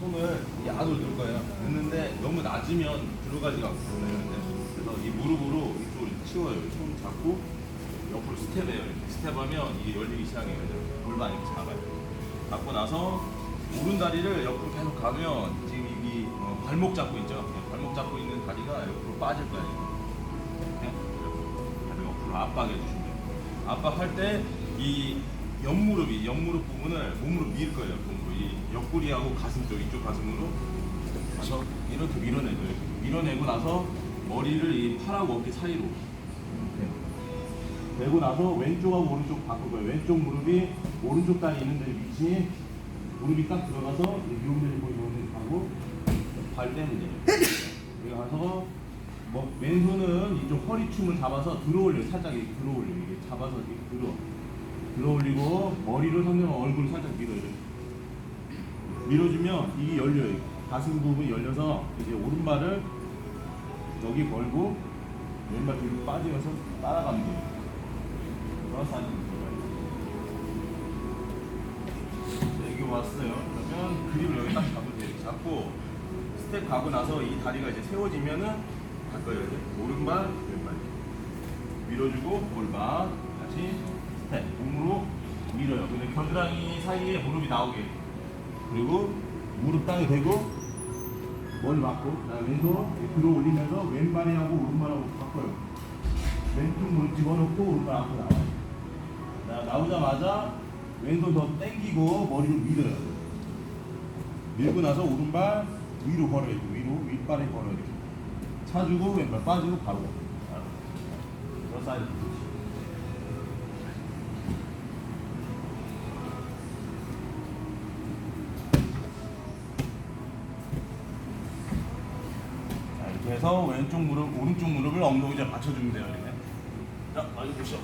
손을 이 안으로 넣을 거예요. 넣는데 너무 낮으면 들어가지가 않거든요. 그래서 이 무릎으로 이렇게 치워요. 손 잡고 옆으로 스텝해요. 이렇게 스텝하면 이게 열리기 시작해요. 이제 골반 이렇게 잡아요. 잡고 나서 오른 다리를 옆으로 계속 가면 지금 이 어, 발목 잡고 있죠. 네, 발목 잡고 있는 다리가 옆으로 빠질 거예요. 이렇게 다리 옆으로 압박해 주시면 돼요. 압박할 때 이 옆무릎이 옆무릎 부분을 몸으로 밀 거예요. 몸으로 이 옆구리하고 가슴 쪽 이쪽 가슴으로 그래서 이렇게. 이렇게. 밀어내고 나서 머리를 이 팔하고 어깨 사이로 되고 나서 왼쪽하고 오른쪽 바꿀 거예요. 왼쪽 무릎이 오른쪽 다리 있는 데 위치에 무릎이 딱 들어가서 미용들이 보이는 하고 발 돼요. 여기 가서 뭐 왼손은 이쪽 허리춤을 잡아서 들어올려요. 살짝 이렇게 들어올려요. 이게 잡아서 이렇게 들어 들어 올리고 머리를 상대방 얼굴 살짝 밀어요. 이렇게. 밀어주면 이게 열려요. 가슴 부분이 열려서 이제 오른발을 여기 걸고 왼발 뒤로 빠지면서 따라가면 돼요. 그래서 찍어요. 여기 왔어요. 그러면 그립을 여기 딱 잡으면 돼요. 잡고 스텝 가고 나서 이 다리가 이제 세워지면은 갈 거예요. 이제 오른발, 왼발 밀어주고 골반 다시 근데 겨드랑이 사이에 무릎이 나오게 그리고 무릎 땅에 대고 머리 맞고 그다음에 왼손 들어 올리면서 왼발이하고 오른발하고 바꿔요. 왼쪽 무릎 집어넣고 오른발 앞으로 나와요. 나, 나오자마자 왼손 더 당기고 머리를 밀어요. 밀고 나서 오른발 위로 걸어요. 위로 윗발에 걸어요. 이렇게. 차주고 왼발 빠지고 바로. 그런 사이드. 해서 왼쪽 무릎, 오른쪽 무릎을 엉덩이에 받쳐주면 돼요. 이렇게. 자, 마주 보시죠.